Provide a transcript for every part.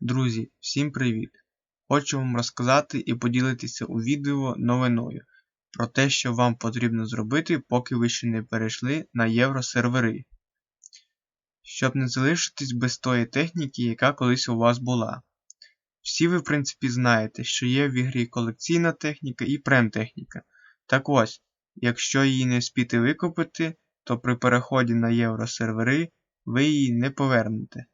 Друзі, всім привіт! Хочу вам розказати і поділитися у відео новиною про те, що вам потрібно зробити, поки ви ще не перейшли на євросервери, щоб не залишитись без тої техніки, яка колись у вас була. Всі ви, в принципі, знаєте, що є в ігрі колекційна техніка і прем-техніка. Так ось, якщо її не спіти викупити, то при переході на євросервери ви її не повернете.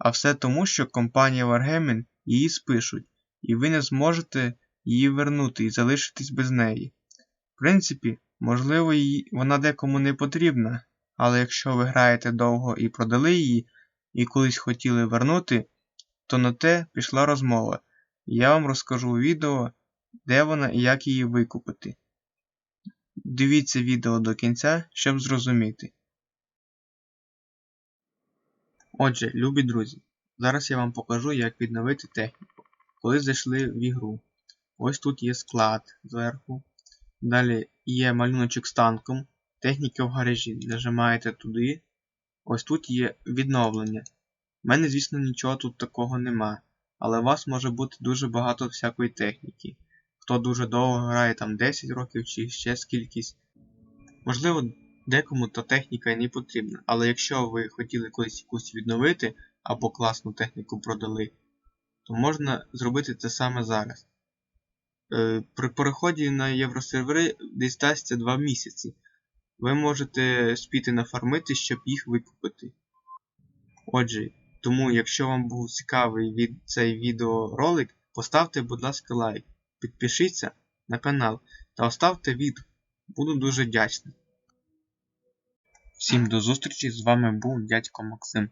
А все тому, що компанія Wargaming її спишуть, і ви не зможете її вернути і залишитись без неї. В принципі, можливо, її, вона декому не потрібна, але якщо ви граєте довго і продали її, і колись хотіли вернути, то на те пішла розмова. Я вам розкажу у відео, де вона і як її викупити. Дивіться відео до кінця, щоб зрозуміти. Отже, любі друзі, зараз я вам покажу, як відновити техніку, коли зайшли в ігру. Ось тут є склад зверху. Далі є малюночок з танком, техніки в гаражі. Нажимаєте туди. Ось тут є відновлення. У мене, звісно, нічого тут такого нема, але у вас може бути дуже багато всякої техніки. Хто дуже довго грає, там 10 років чи ще скількись. Можливо, декому та техніка не потрібна, але якщо ви хотіли колись якусь відновити або класну техніку продали, то можна зробити це саме зараз. Е, при переході на євросервери десь дасться 2 місяці. Ви можете спіти нафармити, щоб їх викупити. Отже, тому, якщо вам був цікавий від цей відеоролик, поставте, будь ласка, лайк, підпишіться на канал та оставте відгук. Буду дуже вдячний. Всім до зустрічі, з вами був дядько Максим.